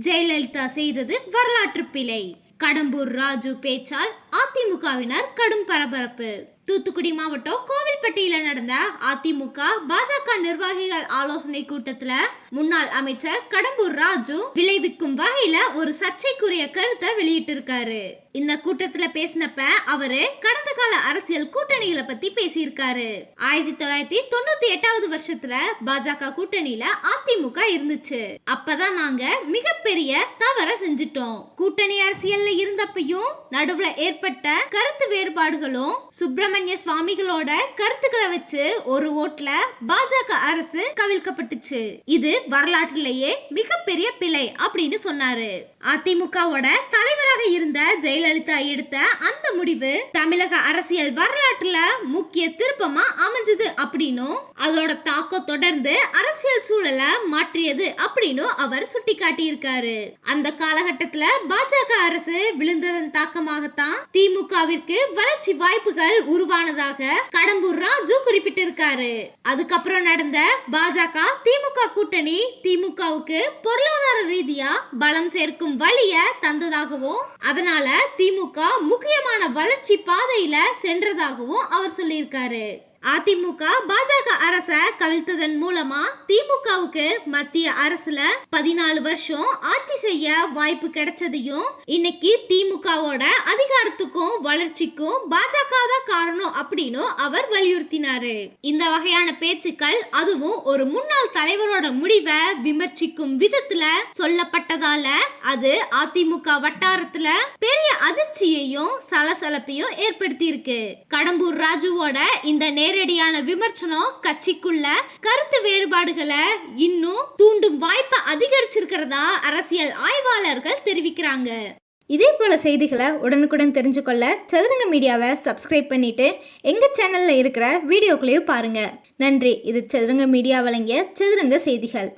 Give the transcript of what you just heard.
ஜெயலலிதா செய்தது வரலாற்று பிழை. கடம்பூர் ராஜு பேச்சால் அதிமுகவினர் கடும் பரபரப்பு. தூத்துக்குடி மாவட்டம் கோவில்பட்டியில நடந்த அதிமுக பாஜக நிர்வாகிகள் ஆலோசனை கூட்டத்துல முன்னாள் அமைச்சர் கடம்பூர் ராஜு விளைவிக்கும் வகையில ஒரு சர்ச்சைக்குரிய கருத்தை வெளியிட்டிருக்காரு. இந்த கூட்டத்துல பேசினப்ப அவரு கடந்த கால அரசியல் கூட்டணிகளை பத்தி பேசியிருக்காரு. ஆயிரத்தி தொள்ளாயிரத்தி தொண்ணூத்தி எட்டாவது வருஷத்துல பாஜக கூட்டணியில அதிமுக இருந்துச்சு. அப்பதான் நாங்க மிகப்பெரிய தவற செஞ்சிட்டோம். கூட்டணி அரசியல்ல இருந்தப்பையும் நடுவுல ஏற்பட்ட கருத்து வேறுபாடுகளும் சுப்பிரமணிய சுவாமிகளோட கருத்துக்களை வச்சு ஒரு ஓட்டுல பாஜக அரசு கவிழ்க்கப்பட்டுச்சு. இது வரலாற்றிலேயே மிகப்பெரிய பிழை அப்படின்னு சொன்னாரு. அதிமுகவோட தலைவராக இருந்த ஜெயலலிதா எடுத்த அந்த முடிவு தமிழக அரசியல் வரலாற்றுல முக்கிய திருப்பமா அமைஞ்சது அப்படின்னும் அதோட தாக்கம் தொடர்ந்து அரசியல் சூழலை மாற்றியது அப்படின்னும் அவர் சுட்டிக்காட்டி இருக்காரு அந்த காலகட்டத்துல பாஜக அரசு விழுந்ததன் தாக்கமாகத்தான் திமுகவிற்கு வளர்ச்சி வாய்ப்புகள் உருவானதாக கடம்பூர் ராஜு குறிப்பிட்டிருக்காரு. அதுக்கப்புறம் நடந்த பாஜக திமுக கூட்டணி திமுகவுக்கு பொருளாதார ரீதியா பலம் சேர்க்கும் வழிய தந்ததாகவும் அதனால திமுக முக்கியமான வளர்ச்சி பாதையில சென்றதாகவும் அவர் சொல்லியிருக்காரு. அதிமுக பாஜக அரச கவிழ்த்ததன் மூலமா திமுகவுக்கு மத்திய அரசுல பதினாலு வருஷம் ஆட்சி செய்ய வாய்ப்பு கிடைச்சதையும் இன்னைக்கு திமுகவோட அதிகாரத்துக்கும் வளர்ச்சிக்கும் பாஜக தான் காரணம் அப்படின்னு அவர் வலியுறுத்தினாரு. இந்த வகையான பேச்சுக்கள் அதுவும் ஒரு முன்னாள் தலைவரோட முடிவை விமர்சிக்கும் விதத்துல சொல்லப்பட்டதால அது அதிமுக வட்டாரத்துல பெரிய அதிர்ச்சியையும் சலசலப்பையும் ஏற்படுத்தி இருக்கு கடம்பூர் ராஜுவோட இந்த நேரடியான விமர்சனம் கட்சிக்குள்ள கருத்து வேறுபாடுகளை இன்னும் தூண்டும் வாய்ப்பை அதிகரிச்சிருக்கிறதா அரசியல் ஆய்வாளர்கள் தெரிவிக்கிறாங்க. இதே போல செய்திகளை உடனுக்குடன் தெரிஞ்சுக்கொள்ள சதுரங்க மீடியாவை சப்ஸ்கிரைப் பண்ணிட்டு எங்க சேனல்ல இருக்கிற வீடியோக்களையும் பாருங்க. நன்றி. இது சதுரங்க மீடியா வழங்கிய சதுரங்க செய்திகள்.